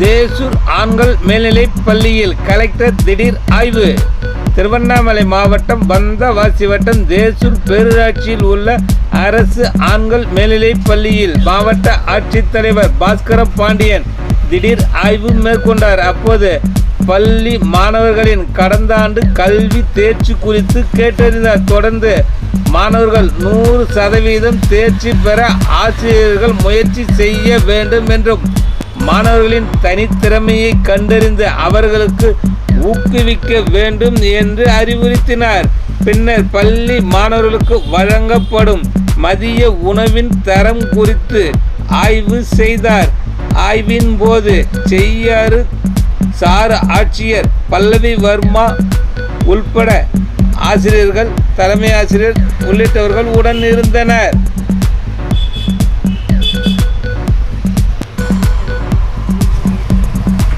தேசூர் ஆண்கள் மேல்நிலைப் பள்ளியில் கலெக்டர் திடீர் ஆய்வு. திருவண்ணாமலை மாவட்டம் பந்தவாசி வட்டம் தேசூர் பேரூராட்சியில் உள்ள அரசு ஆண்கள் மேல்நிலைப் பள்ளியில் மாவட்ட ஆட்சித்தலைவர் பாஸ்கர பாண்டியன் திடீர் ஆய்வு மேற்கொண்டார். அப்போது பள்ளி மாணவர்களின் கடந்த ஆண்டு கல்வி தேர்ச்சி குறித்து கேட்டறிந்தார். தொடர்ந்து மாணவர்கள் நூறு சதவீதம் தேர்ச்சி பெற ஆசிரியர்கள் முயற்சி செய்ய வேண்டும் என்றும் மாணவர்களின் தனித்திறமையை கண்டறிந்து அவர்களுக்கு ஊக்குவிக்க வேண்டும் என்று அறிவுறுத்தினார். பின்னர் பள்ளி மாணவர்களுக்கு வழங்கப்படும் மதிய உணவின் தரம் குறித்து ஆய்வு செய்தார். ஆய்வின் போது செய்யாறு சார் ஆட்சியர் பல்லவி வர்மா உள்பட ஆசிரியர்கள் தலைமை ஆசிரியர் உள்ளிட்டவர்கள் உடன் இருந்தனர்.